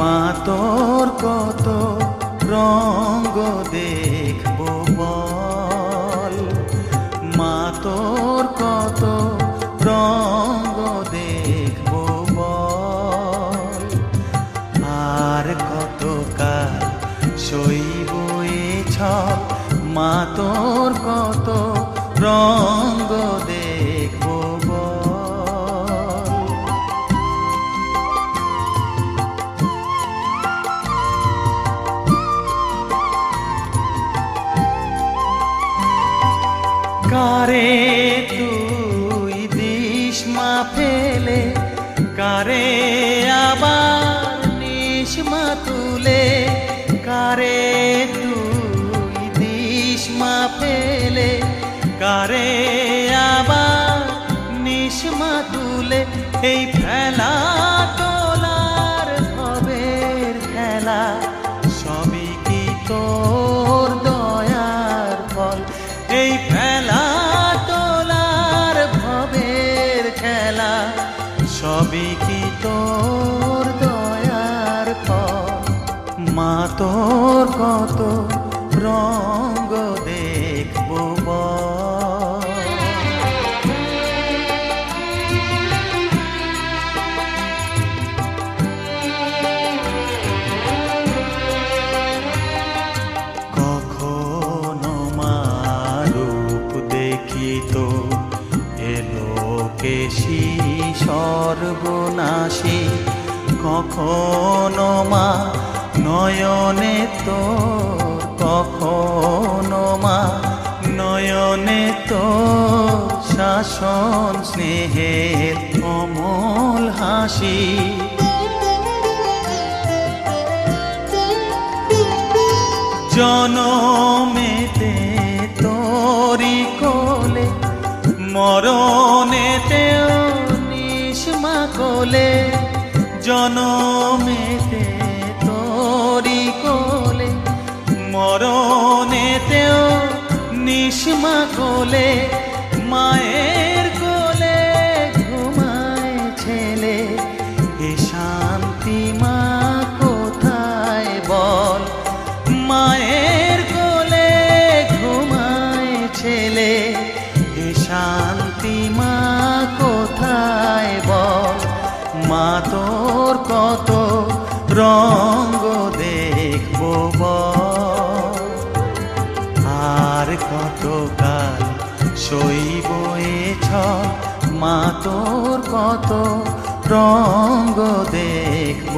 মা তোর কত রঙ্গ দেখব বল? মা তোর কত রঙ্গ দেখব বল? আর কত কাল সইব এ ছ মা তোর কত রঙ্গ কারে তুই দিস মা ফেলে কারে আবার নিস মা তুলে কারে তুই দিস মা ফেলে কারে আবার নিস মা তুলে এই ফেলা সবই কি তোর দয়ার ফল মা তোর কত রঙ্গ সর্বনাশী। কখনো মা, নয়নে তো কখনো মা, নয়নে তো শাসন স্নেহের অমল হাসি। জনমেতে তোরি কোলে, মরণেতেও কোলে জনমেতে তোরি কোলে মরণেতেও নিষ্মা কোলে মায়ের আর কতকাল সইব এছ মা তোর কত রঙ্গ দেখব